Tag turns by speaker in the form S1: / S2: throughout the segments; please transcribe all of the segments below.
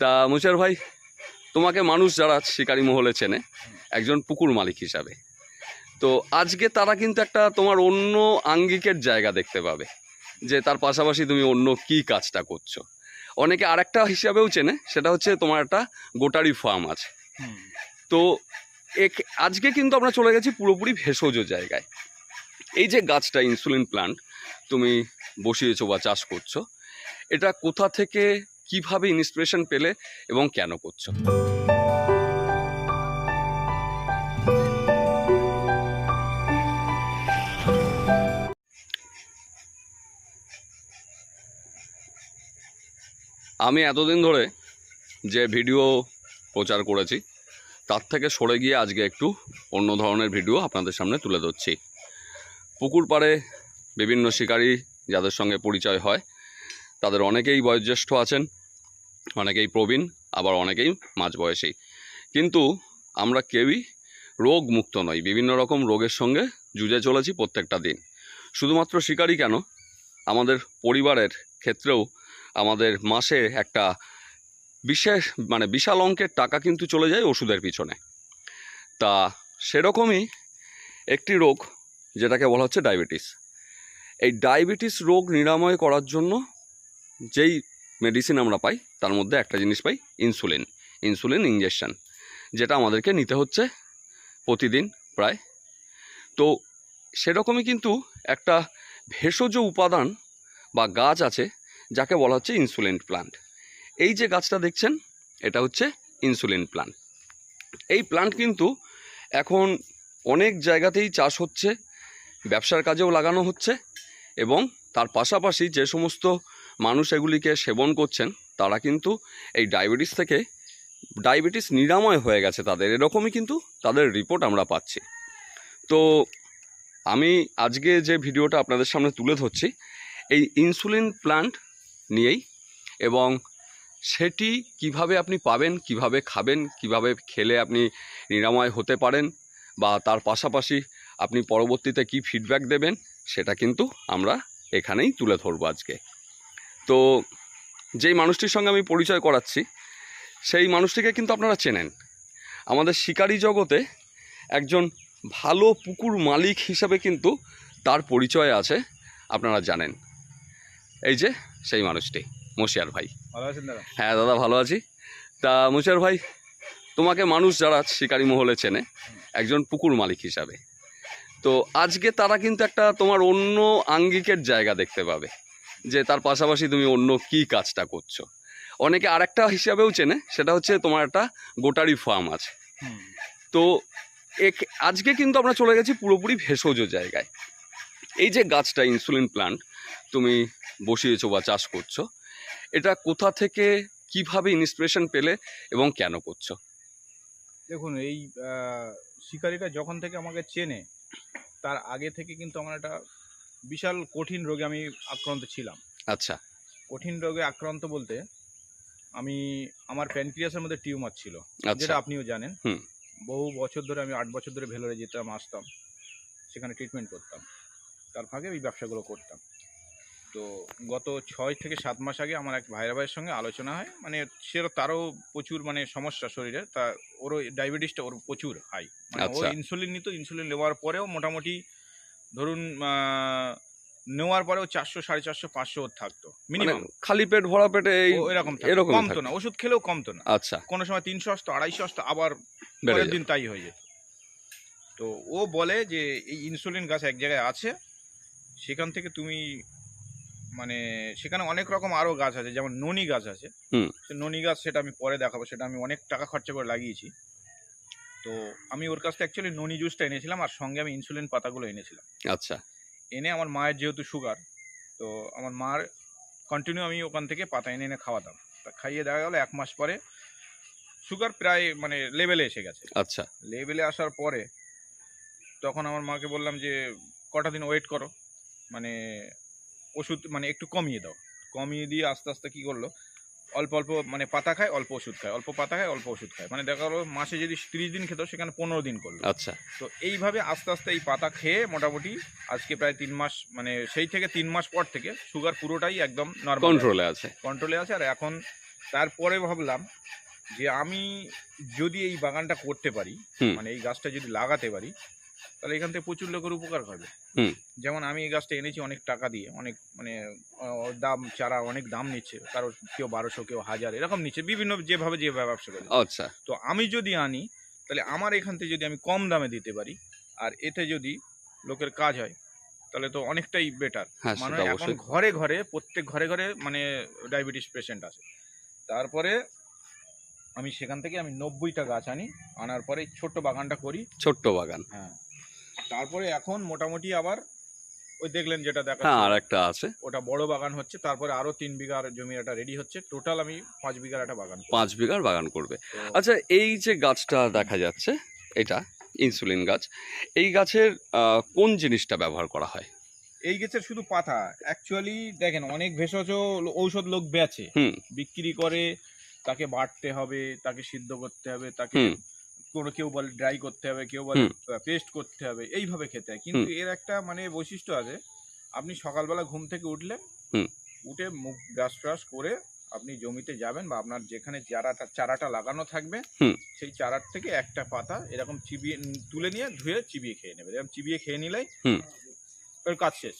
S1: তা মুচার ভাই তোমাকে মানুষ যারা শিকারী মহলে চেনে একজন পুকুর মালিক হিসাবে। তো আজকে তারা কিন্তু একটা তোমার অন্য আঙ্গিকের জায়গা দেখতে পাবে যে তার পাশাপাশি তুমি অন্য কি কাজটা করছ। অনেকে আরেকটা হিসাবেও চেনে সেটা হচ্ছে তোমার একটা গোটারি ফার্ম আছে। তো এক- আজকে কিন্তু আমরা চলে গেছি পুরোপুরি ভেষজ জায়গায়। এই যে গাছটা ইনসুলিন প্লান্ট তুমি বসিয়েছো বা চাষ করছ এটা কোথা থেকে কীভাবে ইন্সপিরেশন পেলে এবং কেন করছ? আমি এতদিন ধরে যে ভিডিও প্রচার করেছি, তার থেকে সরে গিয়ে আজকে একটু অন্য ধরনের ভিডিও আপনাদের সামনে তুলে ধরছি। পুকুর পাড়ে বিভিন্ন শিকারী যাদের সঙ্গে পরিচয় হয়, তাদের অনেকেই বয়োজ্যেষ্ঠ আছেন। অনেকেই প্রবীণ, আবার অনেকেই মাঝ মাঝবয়সী। কিন্তু আমরা কেউই রোগ মুক্ত নই। বিভিন্ন রকম রোগের সঙ্গে যুঝে চলেছি প্রত্যেকটা দিন। শুধুমাত্র শিকারই কেন? আমাদের পরিবারের ক্ষেত্রেও আমাদের মাসে একটা বিশেষ মানে বিশাল অঙ্কের টাকা কিন্তু চলে যায় ওষুধের পিছনে। তা সেরকমই একটি রোগ যেটাকে বলা হচ্ছে ডায়াবেটিস। এই ডায়াবেটিস রোগ নিরাময় করার জন্য যেই মেডিসিন আমরা পাই, তার মধ্যে একটা জিনিস পাই ইনসুলিন ইনসুলিন ইঞ্জেকশন যেটা আমাদেরকে নিতে হচ্ছে প্রতিদিন প্রায়। তো সেরকমই কিন্তু একটা ভেষজ উপাদান বা গাছ আছে, যাকে বলা হচ্ছে ইনসুলিন প্লান্ট এই যে গাছটা দেখছেন, এটা হচ্ছে ইনসুলিন প্লান্ট এই প্লান্ট কিন্তু এখন অনেক জায়গাতেই চাষ হচ্ছে, ব্যবসার কাজেও লাগানো হচ্ছে এবং তার পাশাপাশি যে সমস্ত মানুষ এগুলিকে সেবন করছেন, তারা কিন্তু এই ডায়াবেটিস থেকে ডায়াবেটিস নিরাময় হয়ে গেছে তাদের। এরকমই কিন্তু তাদের রিপোর্ট আমরা পাচ্ছি। তো আমি আজকে যে ভিডিওটা আপনাদের সামনে তুলে ধরছি, এই ইনসুলিন প্লান্ট নিয়েই এবং সেটি কীভাবে আপনি পাবেন, কীভাবে খাবেন, কীভাবে খেলে আপনি নিরাময় হতে পারেন বা তার পাশাপাশি আপনি পরবর্তীতে কি ফিডব্যাক দেবেন, সেটা কিন্তু আমরা এখানেই তুলে ধরবো আজকে। তো যেই মানুষটির সঙ্গে আমি পরিচয় করাচ্ছি সেই মানুষটিকে কিন্তু আপনারা চেনেন। আমাদের শিকারী জগতে একজন ভালো পুকুর মালিক হিসাবে কিন্তু তার পরিচয় আছে আপনারা জানেন। এই যে সেই মানুষটি মশিয়ার ভাই।
S2: ভালো আছেন দাদা?
S1: হ্যাঁ দাদা ভালো আছি। তা মুচার ভাই তোমাকে মানুষ যারা শিকারী মহলে চেনে একজন পুকুর মালিক হিসাবে। তো আজকে তারা কিন্তু একটা তোমার অন্য আঙ্গিকের জায়গা দেখতে পাবে। যে তার পাশাপাশি তুমি অন্য কি কাজটা করছ? অনেকে আরেকটা হিসাবেও চেনে সেটা হচ্ছে তোমার একটা গোটারি ফার্ম আছে। তো এক- আজকে কিন্তু আমরা চলে গেছি পুরোপুরি ভেষজ জায়গায়। এই যে গাছটা ইনসুলিন প্লান্ট তুমি বসিয়েছো বা চাষ করছ এটা কোথা থেকে কীভাবে ইন্সপিরেশন পেলে এবং কেন করছ?
S2: দেখুন এই শিকারিটা যখন থেকে আমাকে চেনে তার আগে থেকে কিন্তু আমার একটা বিশাল কঠিন রোগে আমি আক্রান্ত ছিলাম।
S1: আচ্ছা।
S2: কঠিন রোগে আক্রান্ত বলতে আমি আমার প্যানক্রিয়াসের মধ্যে টিউমার ছিল
S1: আচ্ছা।
S2: যেটা আপনিও জানেন। বহু বছর ধরে আমি আট বছর ধরে ভেলোরে যেতাম আসতাম সেখানে ট্রিটমেন্ট করতাম। তার ফাঁকে এই ব্যবসাগুলো করতাম। তো গত ছয় থেকে সাত মাস আগে আমার এক ভাইরা ভাইয়ের সঙ্গে আলোচনা হয় মানে সেরও তারও প্রচুর মানে সমস্যা শরীরে তা ওরও ডায়াবেটিসটা ওর প্রচুর হাই মানে ও
S1: আচ্ছা।
S2: ইনসুলিন নিত ইনসুলিন নেওয়ার পরেও মোটামুটি ধরুন নেওয়ার পরেও চারশো সাড়ে চারশো পাঁচশো থাকতো
S1: মানে
S2: মিনিমাম
S1: খালি পেট ভরা পেটে এই
S2: এরকম
S1: এরকমই
S2: কমতো না ওষুধ খেলেও কমতো না।
S1: আচ্ছা।
S2: কোনো সময় তিনশো আসতো আড়াইশো আসতো আবার পরের দিন তাই হয়ে যেত। তো ও বলে যে এই ইনসুলিন গাছ এক জায়গায় আছে সেখান থেকে তুমি মানে সেখানে অনেক রকম আরও গাছ আছে যেমন ননি গাছ আছে। ননি গাছ সেটা আমি পরে দেখাবো সেটা আমি অনেক টাকা খরচা করে লাগিয়েছি। তো আমি ওর কাছ থেকে অ্যাকচুয়ালি ননি জুসটা এনেছিলাম আর সঙ্গে আমি ইনসুলিন পাতাগুলো এনেছিলাম।
S1: আচ্ছা।
S2: এনে আমার মায়ের যেহেতু সুগার তো আমার মার কন্টিনিউ আমি ওখান থেকে পাতা এনে এনে খাওয়াতাম। তা খাইয়ে দেখা গেলো এক মাস পরে সুগার প্রায় মানে লেভেলে এসে গেছে।
S1: আচ্ছা।
S2: লেভেলে আসার পরে তখন আমার মাকে বললাম যে কটা দিন ওয়েট করো। মানে ওষুধ মানে একটু কমিয়ে দাও। কমিয়ে দিয়ে আস্তে আস্তে কী করল অল্প অল্প মানে পাতা খায় অল্প ওষুধ খায়। অল্প পাতা খায় অল্প ওষুধ খায়। মানে দেখা গেলো মাসে যদি তিরিশ দিন খেত সেখানে পনেরো দিন করল।
S1: আচ্ছা।
S2: তো এইভাবে আস্তে আস্তে এই পাতা খেয়ে মোটামুটি আজকে প্রায় তিন মাস মানে সেই থেকে তিন মাস পর থেকে সুগার পুরোটাই একদম নর্মাল
S1: কন্ট্রোলে আছে।
S2: কন্ট্রোলে আছে। আর এখন তারপরে ভাবলাম যে আমি যদি এই বাগানটা করতে পারি মানে এই গাছটা যদি লাগাতে পারি তাহলে এখান থেকে প্রচুর লোকের উপকার হবে। যেমন আমি এই গাছটা এনেছি অনেক টাকা দিয়ে অনেক মানে দাম চারা অনেক দাম নিচ্ছে কারও কেউ বারোশো কেউ হাজার এরকম নিচ্ছে বিভিন্ন যেভাবে যে ব্যবসা করে।
S1: আচ্ছা।
S2: তো আমি যদি আনি তাহলে আমার এখান থেকে যদি আমি কম দামে দিতে পারি আর এতে যদি লোকের কাজ হয় তাহলে তো অনেকটাই বেটার
S1: হ্যাঁ
S2: মানে এখন ঘরে ঘরে প্রত্যেক ঘরে ঘরে মানে ডায়াবেটিস পেশেন্ট আছে। তারপরে আমি সেখান থেকে আমি নব্বইটা গাছ আনি আনার পরে ছোট্ট বাগানটা করি।
S1: ছোট্ট বাগান।
S2: হ্যাঁ। তারপরে এখন মোটামুটি আবার ওই দেখলেন যেটা দেখা
S1: হ্যাঁ আর একটা আছে।
S2: ওটা বড় বাগান হচ্ছে তারপরে আরও তিন বিঘার জমি একটা রেডি হচ্ছে। টোটাল আমি পাঁচ বিঘার একটা বাগান
S1: পাঁচ বিঘার বাগান করবে। আচ্ছা এই যে গাছটা দেখা যাচ্ছে এটা ইনসুলিন গাছ এই গাছের কোন জিনিসটা ব্যবহার করা হয়?
S2: এই গাছের শুধু পাতা অ্যাকচুয়ালি দেখেন অনেক ভেষজ ঔষধ লোক বেচে।
S1: হুম।
S2: বিক্রি করে তাকে বাটতে হবে তাকে সিদ্ধ করতে হবে তাকে কোনো কেউ বলে ড্রাই করতে হবে কেউ বলে পেস্ট করতে হবে এইভাবে খেতে হয়। কিন্তু এর একটা মানে বৈশিষ্ট্য আছে আপনি সকালবেলা ঘুম থেকে উঠলেন উঠে মুখ ব্রাশ ফ্রাশ করে আপনি জমিতে যাবেন বা আপনার যেখানে চারাটা চারাটা লাগানো থাকবে সেই চারার থেকে একটা পাতা এরকম চিবিয়ে তুলে নিয়ে ধুয়ে চিবিয়ে খেয়ে নেবে। এরকম চিবিয়ে খেয়ে নিলেই
S1: হুম।
S2: এর কাজ শেষ।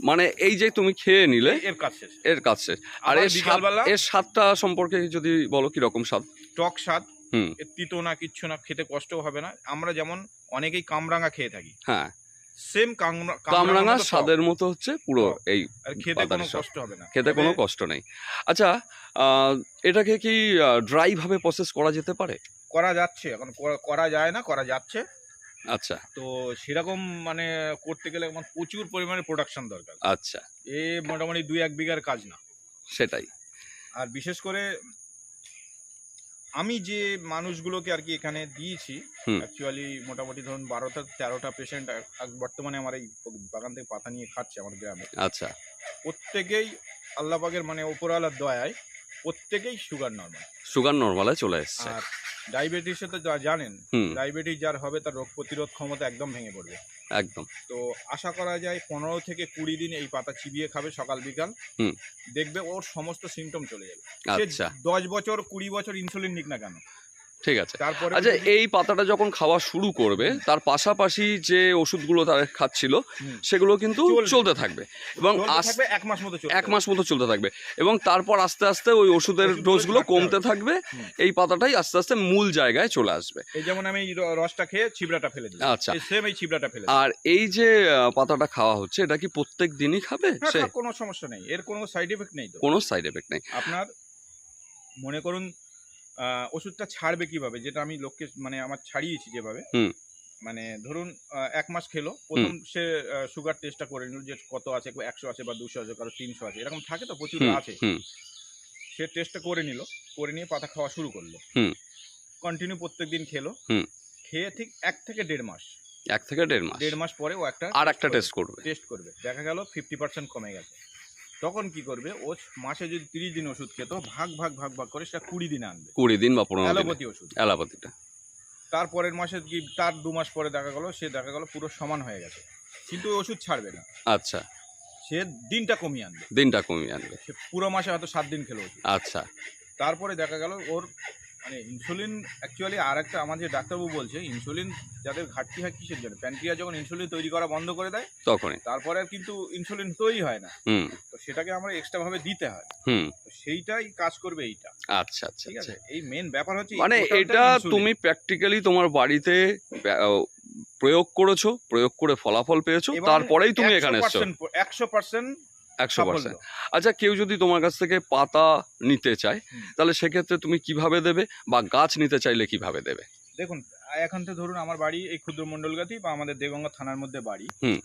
S1: মানে এই যে তুমি খেয়ে নিলে
S2: এর কাজ শেষ।
S1: এর কাজ শেষ। আর এর
S2: বিকালবেলা
S1: এর স্বাদটা সম্পর্কে যদি বলো কি রকম স্বাদ?
S2: টক স্বাদ তিতো না কিচ্ছু না খেতে কষ্টও হবে না। আমরা যেমন অনেকেই কামরাঙা খেয়ে থাকি।
S1: হ্যাঁ।
S2: সেম
S1: কামরাঙা স্বাদের মতো হচ্ছে পুরো এই
S2: আর খেতে কোনো কষ্ট হবে না।
S1: খেতে কোনো কষ্ট নেই। আচ্ছা এটাকে কি ড্রাই ভাবে প্রসেস করা যেতে পারে?
S2: করা যাচ্ছে এখন করা- করা যায় না করা যাচ্ছে।
S1: আচ্ছা।
S2: তো সেরকম মানে করতে গেলে আমার প্রচুর পরিমাণে প্রোডাকশন দরকার।
S1: আচ্ছা।
S2: এ মোটামুটি দুই এক বিঘার কাজ না।
S1: সেটাই।
S2: আর বিশেষ করে আমি যে মানুষগুলোকে আর কি এখানে দিয়েছি অ্যাকচুয়ালি মোটামুটি ধরুন বারোটা তেরোটা পেশেন্ট বর্তমানে আমার এই বাগান থেকে পাতা নিয়ে খাচ্ছে আমার গ্রামে।
S1: আচ্ছা।
S2: প্রত্যেকেই আল্লাপাকের মানে ওপরওয়ালার দয়ায় প্রত্যেকেই সুগার নর্মাল
S1: সুগার নর্মালে চলে এসছে।
S2: আর ডায়াবেটিসে তো যা জানেন ডায়াবেটিস যার হবে তার রোগ প্রতিরোধ ক্ষমতা একদম ভেঙে পড়বে।
S1: একদম।
S2: তো আশা করা যায় পনেরো থেকে কুড়ি দিন এই পাতা চিবিয়ে খাবে সকাল বিকাল। দেখবে ওর সমস্ত সিমটম চলে যাবে।
S1: আচ্ছা।
S2: দশ বছর কুড়ি বছর ইনসুলিন নিক না কেন?
S1: ঠিক আছে।
S2: তারপরে
S1: আচ্ছা এই পাতাটা যখন খাওয়া শুরু করবে তার পাশাপাশি যে ওষুধগুলো তারা খাচ্ছিল সেগুলো কিন্তু চলতে থাকবে। এবং
S2: এক মাস মতো
S1: এক মাস মতো চলতে থাকবে। এবং তারপর আস্তে আস্তে ওই ওষুধের ডোজগুলো কমতে থাকবে। এই পাতাটাই আস্তে আস্তে মূল জায়গায় চলে আসবে।
S2: এই যেমন আমি রসটা খেয়ে ছিবড়াটা ফেলে দিই
S1: আচ্ছা।
S2: সেম এই ছিবড়াটা ফেলে
S1: আর এই যে পাতাটা খাওয়া হচ্ছে এটা কি প্রত্যেক দিনই খাবে?
S2: কোনো সমস্যা নেই। এর কোনো সাইড এফেক্ট নেই
S1: কোনো সাইড এফেক্ট নেই।
S2: আপনার মনে করুন ওষুধটা ছাড়বে কীভাবে? যেটা আমি লোককে মানে আমার ছাড়িয়েছি যেভাবে। মানে ধরুন এক মাস খেলো প্রথম সে সুগার টেস্টটা করে নিল যে কত আছে একশো আছে বা দুশো আছে কারও তিনশো আছে এরকম থাকে তো প্রচুর আছে। সে টেস্টটা করে নিল করে নিয়ে পাতা খাওয়া শুরু করল। কন্টিনিউ প্রত্যেক দিন খেলো। খেয়ে ঠিক এক থেকে দেড় মাস।
S1: এক থেকে দেড় মাস।
S2: দেড় মাস পরে ও একটা
S1: আর একটা টেস্ট করবে।
S2: টেস্ট করবে। দেখা গেল ফিফটি পার্সেন্ট কমে গেছে। তখন কি করবে? ও মাসে যদি তিরিশ দিন ওষুধ খেত ভাগ ভাগ ভাগ ভাগ করে সেটা কুড়ি দিন আনবে।
S1: কুড়ি দিন বা পনেরো
S2: অ্যালোপ্যাথি ওষুধ।
S1: অ্যালোপ্যাথিটা।
S2: তারপরের মাসে কি তার দু মাস পরে দেখা গেল সে দেখা গেল পুরো সমান হয়ে গেছে। কিন্তু ওই ওষুধ ছাড়বে না।
S1: আচ্ছা।
S2: সে দিনটা কমিয়ে আনবে।
S1: দিনটা কমিয়ে আনবে।
S2: সে পুরো মাসে হয়তো সাত দিন খেলো
S1: আচ্ছা।
S2: তারপরে দেখা গেল ওর মানে ইনসুলিন অ্যাকচুয়ালি আর একটা আমাদের ডাক্তারবাবু বলছে ইনসুলিন যাদের ঘাটতি হয় কিসের জন্য? প্যানক্রিয়া যখন ইনসুলিন তৈরি করা বন্ধ করে দেয়
S1: তখনই।
S2: তারপরে আর কিন্তু ইনসুলিন তৈরি হয় না।
S1: হুম।
S2: তো সেটাকে আমরা এক্সট্রা ভাবে দিতে হয়।
S1: হুম।
S2: তো সেইটাই কাজ করবে এইটা।
S1: আচ্ছা আচ্ছা
S2: ঠিক
S1: আচ্ছা।
S2: আছে এই মেন ব্যাপার হচ্ছে
S1: মানে এটা তুমি প্র্যাকটিক্যালি তোমার বাড়িতে প্রয়োগ করেছ প্রয়োগ করে ফলাফল পেয়েছ তারপরেই তুমি এখানে এসছো।
S2: একশো পার্সেন্ট
S1: একশো পার্সেন্ট আচ্ছা কেউ যদি তোমার কাছ থেকে পাতা নিতে চায় তাহলে সেক্ষেত্রে তুমি কীভাবে দেবে বা গাছ নিতে চাইলে কীভাবে দেবে?
S2: দেখুন এখন তো ধরুন আমার বাড়ি এই ক্ষুদ্র মন্ডলগাতি বা আমাদের দেগঙ্গা থানার মধ্যে বাড়ি।
S1: হুম।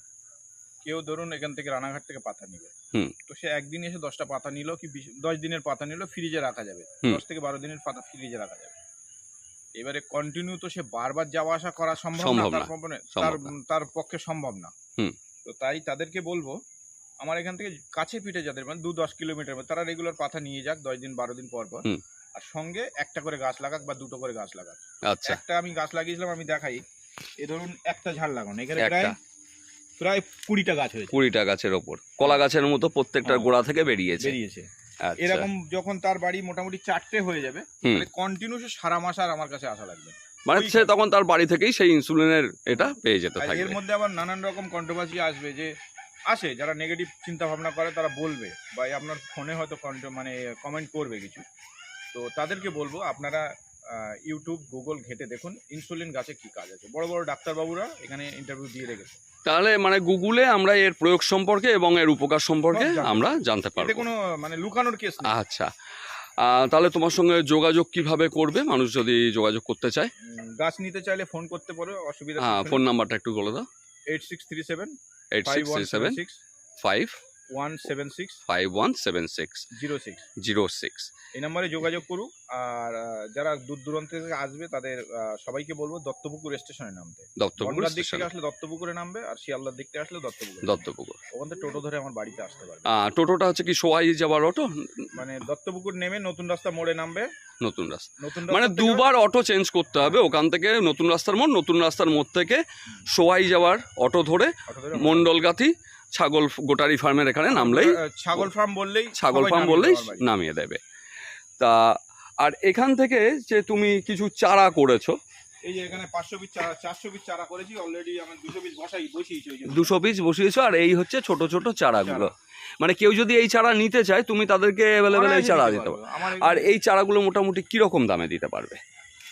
S2: কেউ ধরুন এখান থেকে রানাঘাট থেকে পাতা নিবে।
S1: হুম।
S2: তো সে একদিন এসে দশটা পাতা নিল কি দশ দিনের পাতা নিল ফ্রিজে রাখা যাবে। দশ থেকে বারো দিনের পাতা ফ্রিজে রাখা যাবে। এবারে কন্টিনিউ তো সে বারবার যাওয়া আসা করা সম্ভব না তার পক্ষে-
S1: সম্ভব না।
S2: তার পক্ষে সম্ভব না।
S1: হুম।
S2: তো তাই তাদেরকে বলব আমার এখান থেকে কাছে পিঠে যাদের মানে দু দশ কিলোমিটার মধ্যে, তারা রেগুলার পাতা নিয়ে যাক দশ দিন বারো দিন পর পর। আর সঙ্গে একটা করে গাছ লাগাক বা দুটো করে গাছ লাগাক।
S1: আচ্ছা।
S2: একটা আমি গাছ লাগিয়েছিলাম আমি দেখাই। এ ধরুন একটা ঝাড় লাগানো এখানে প্রায় প্রায় কুড়িটা গাছ হয়েছে।
S1: কুড়িটা গাছের ওপর। কলা গাছের মতো প্রত্যেকটা
S2: হ্যাঁ।
S1: গোড়া থেকে বেরিয়েছে।
S2: বেরিয়েছে।
S1: আচ্ছা।
S2: এরকম যখন তার বাড়ি মোটামুটি চারটে হয়ে যাবে তাহলে কন্টিনিউ সারা মাস আর আমার কাছে আসা লাগবে।
S1: মানে সে তখন তার বাড়ি থেকেই সেই ইনসুলিনের এটা পেয়ে যেতে
S2: আর এর মধ্যে আবার নানান রকম কন্ট্রোভার্সি আসবে যে আসে যারা নেগেটিভ চিন্তা ভাবনা করে তারা বলবে বা আপনার ফোনে হয়তো কন্ট- মানে কমেন্ট করবে কিছু। তো তাদেরকে বলব আপনারা ইউটিউব গুগল ঘেটে দেখুন ইনসুলিন গাছে কি কাজ আছে। বড় বড় ডাক্তারবাবুরা এখানে ইন্টারভিউ দিয়ে রেখেছে।
S1: তাহলে মানে গুগলে আমরা এর প্রয়োগ সম্পর্কে এবং এর উপকার সম্পর্কে আমরা জানতে পারব।
S2: কোনো মানে লুকানোর কেস
S1: আচ্ছা। তাহলে তোমার সঙ্গে যোগাযোগ কীভাবে করবে? মানুষ যদি যোগাযোগ করতে চায়।
S2: গাছ নিতে চাইলে ফোন করতে পারো অসুবিধা
S1: হ্যাঁ ফোন নাম্বারটা একটু বলে দাও।
S2: Eight six three seven
S1: eight
S2: five
S1: six
S2: one
S1: three seven
S2: six
S1: five
S2: one seven six
S1: five one seven six
S2: zero six
S1: zero six
S2: এই নম্বরে যোগাযোগ করুক আর যারা দূর দূরান্ত থেকে আসবে তাদের সবাইকে বলব দত্তপুকুর স্টেশনে নামতে।
S1: দত্তপুকুর
S2: বনগার দিক থেকে আসলে দত্তপুকুরে নামবে আর শিয়ালদার দিক থেকে আসলে দত্তপুকুরে।
S1: দত্তপুকুর।
S2: ওখান থেকে টোটো ধরে আমার বাড়িতে আসতে পারবে।
S1: টোটোটা হচ্ছে কি সোয়াই যাবার অটো?
S2: মানে দত্তপুকুর নেমে নতুন রাস্তা মোড়ে নামবে।
S1: নতুন রাস্তা। মানে দুবার অটো চেঞ্জ করতে হবে ওখান থেকে নতুন রাস্তার মোড় নতুন রাস্তার মোড় থেকে সোয়াই যাওয়ার অটো ধরে
S2: অটো ধরে
S1: মন্ডলগাথি ছাগল গোটারি ফার্মের এখানে নামলেই
S2: ছাগল ফার্ম বললেই
S1: ছাগল ফার্ম বললেই। নামিয়ে দেবে। তা আর এখান থেকে যে তুমি কিছু চারা করেছ
S2: এই যে এখানে পাঁচশো পিস চারা চারশো পিস চারা করেছি অলরেডি আমার দুশো পিস বসাই বসিয়েছি
S1: দুশো পিস বসিয়েছো আর এই হচ্ছে ছোট ছোট চারাগুলো। মানে কেউ যদি এই চারা নিতে চায় তুমি তাদেরকে অ্যাভেলেবেল এই চারা দিতে পারো। আর এই চারাগুলো মোটামুটি কীরকম দামে দিতে পারবে?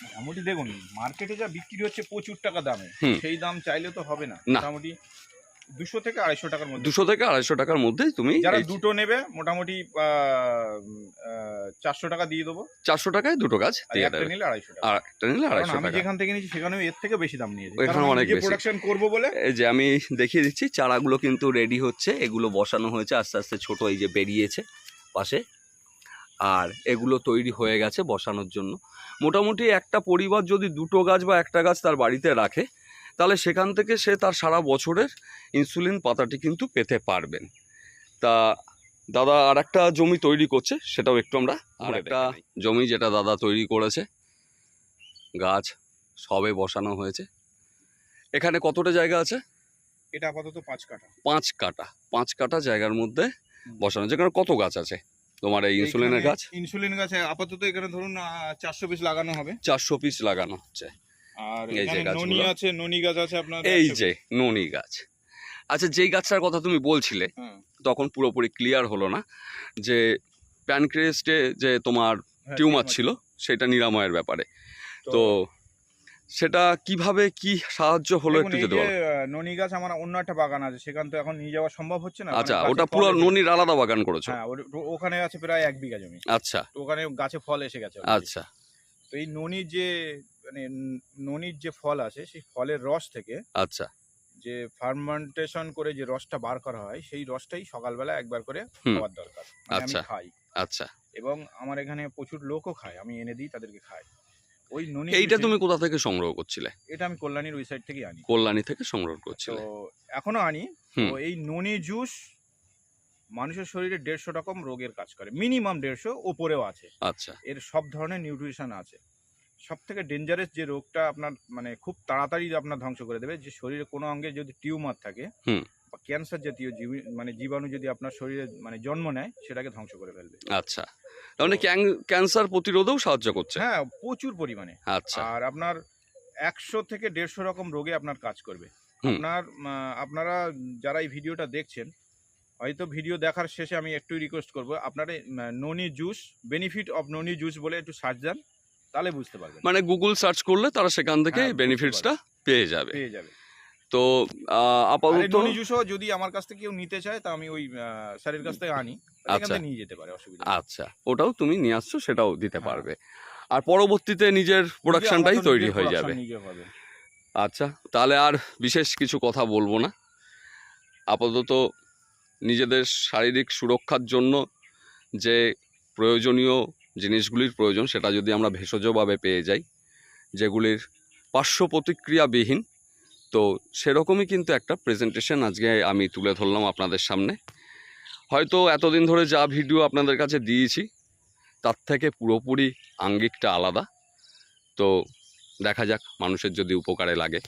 S2: মোটামুটি দেখুন মার্কেটে যা বিক্রি হচ্ছে প্রচুর টাকা দামে। সেই দাম চাইলে তো হবে না।
S1: না।
S2: মোটামুটি দুশো থেকে আড়াইশো টাকার মধ্যে।
S1: দুশো থেকে আড়াইশো টাকার মধ্যেই তুমি
S2: যারা দুটো নেবে মোটামুটি চারশো টাকা দিয়ে দেবো।
S1: চারশো টাকায় দুটো গাছ দিয়ে দেবে।
S2: নিলে আড়াইশো টাকা।
S1: আর একটা নিলে আড়াইশো
S2: আমি
S1: টাকা।
S2: যেখান থেকে নিয়েছি সেখানেও এর থেকে বেশি দাম নিয়েছে। কারণ
S1: অনেক বেশি।
S2: প্রোডাকশন করব বলে।
S1: এই যে আমি দেখিয়ে দিচ্ছি চারাগুলো কিন্তু রেডি হচ্ছে এগুলো বসানো হয়েছে আস্তে আস্তে ছোট এই যে বেরিয়েছে পাশে। আর এগুলো তৈরি হয়ে গেছে বসানোর জন্য। মোটামুটি একটা পরিবার যদি দুটো গাছ বা একটা গাছ তার বাড়িতে রাখে তাহলে সেখান থেকে সে তার সারা বছরের ইনসুলিন পাতাটি কিন্তু পেতে পারবেন। তা দাদা আর একটা জমি তৈরি করছে সেটাও একটু আমরা আর একটা জমি যেটা দাদা তৈরি করেছে গাছ সবে বসানো হয়েছে। এখানে কতটা জায়গা আছে?
S2: এটা আপাতত পাঁচ কাঠা।
S1: পাঁচ কাটা পাঁচ কাটা জায়গার মধ্যে বসানো যেখানে কত গাছ আছে? তোমার এই ইনসুলিনের গাছ?
S2: ইনসুলিন গাছে আপাতত এখানে ধরুন চারশো পিস লাগানো হবে।
S1: চারশো পিস লাগানো হচ্ছে।
S2: আর
S1: এই যে
S2: ননি আছে ননি গাছ আছে আপনার
S1: এই যে ননি গাছ। আচ্ছা যেই গাছটার কথা তুমি বলছিলে
S2: হ্যাঁ,
S1: তখন পুরোপুরি ক্লিয়ার হলো না যে প্যানক্রিয়াস্টে যে তোমার
S2: হ্যাঁ,
S1: টিউমার ছিল সেটা নিরাময়ের ব্যাপারে। তো সেটা কীভাবে কি সাহায্য হলো একটু যদি বলো।
S2: ননি গাছ আমার অন্য একটা বাগান আছে সেখান তো এখন নিয়ে যাওয়া সম্ভব হচ্ছে না?
S1: আচ্ছা
S2: মানে
S1: ওটা পুরো ননির আলাদা বাগান করেছ?
S2: হ্যাঁ ওখানে আছে প্রায় এক বিঘা জমি।
S1: আচ্ছা।
S2: ওখানে গাছে ফল এসে গেছে
S1: আচ্ছা।
S2: তো এই ননির যে মানে ননির যে ফল আছে সেই ফলের রস থেকে
S1: আচ্ছা।
S2: যে ফার্মেন্টেশন করে যে রসটা বার করা হয় সেই রসটাই সকালবেলা একবার করে খাওয়ার দরকার। মানে আমি
S1: আচ্ছা।
S2: খাই।
S1: আচ্ছা।
S2: এবং আমার এখানে প্রচুর লোকও খায় আমি এনে দিই তাদেরকে খায় ওই ননি
S1: এইটা তুমি কোথা থেকে সংগ্রহ করছিলে?
S2: এটা আমি কল্যাণীর ওই সাইড থেকেই আনি।
S1: কল্যাণী থেকে সংগ্রহ
S2: তো এখনও আনি। তো এই ননি জুস মানুষের শরীরে দেড়শো রকম রোগের কাজ করে। মিনিমাম দেড়শো ওপরেও আছে।
S1: আচ্ছা।
S2: এর সব ধরনের নিউট্রিশন আছে। সব থেকে ডেঞ্জারাস যে রোগটা আপনার মানে খুব তাড়াতাড়ি আপনার ধ্বংস করে দেবে যে শরীরে কোনো অঙ্গে যদি টিউমার থাকে
S1: হুম।
S2: বা ক্যান্সার জাতীয় মানে জীবাণু যদি আপনার শরীরে মানে জন্ম নেয় সেটাকে ধ্বংস করে ফেলবে।
S1: আচ্ছা। মানে ক্যান্সার প্রতিরোধেও সাহায্য করছে?
S2: হ্যাঁ প্রচুর পরিমাণে।
S1: আচ্ছা।
S2: আর আপনার একশো থেকে দেড়শো রকম রোগে আপনার কাজ করবে। আপনার আপনারা যারা এই ভিডিওটা দেখছেন হয়তো ভিডিও দেখার শেষে আমি একটু রিকোয়েস্ট করব আপনারা noni juice benefit of noni juice বলে একটু সার্চ দেন। তাহলে বুঝতে পারবেন।
S1: মানে গুগল সার্চ করলে তারা সেখান থেকে
S2: হ্যাঁ,
S1: বেনিফিটসটা পেয়ে যাবে।
S2: পেয়ে যাবে।
S1: তো আপাতত
S2: ননি জুসও যদি আমার কাছ থেকে কেউ নিতে চায় তা আমি ওই স্যারের কাছ থেকে আনি।
S1: আচ্ছা।
S2: নিয়ে যেতে পারে অসুবিধা
S1: আচ্ছা ওটাও তুমি নিয়ে আসছো সেটাও দিতে
S2: হ্যাঁ।
S1: পারবে। আর পরবর্তীতে নিজের
S2: নিজে
S1: প্রোডাকশনটাই তৈরি হয়ে যাবে। আচ্ছা তাহলে আর বিশেষ কিছু কথা বলব না। আপাতত নিজেদের শারীরিক সুরক্ষার জন্য যে প্রয়োজনীয় জিনিসগুলির প্রয়োজন, সেটা যদি আমরা ভেষজভাবে পেয়ে যাই, যেগুলির পার্শ্ব প্রতিক্রিয়াবিহীন, তো সেরকমই কিন্তু একটা প্রেজেন্টেশন আজকে আমি তুলে ধরলাম আপনাদের সামনে। হয়তো এতদিন ধরে যা ভিডিও আপনাদের কাছে দিয়েছি, তার থেকে পুরোপুরি আঙ্গিকটা আলাদা। তো দেখা যাক মানুষের যদি উপকারে লাগে।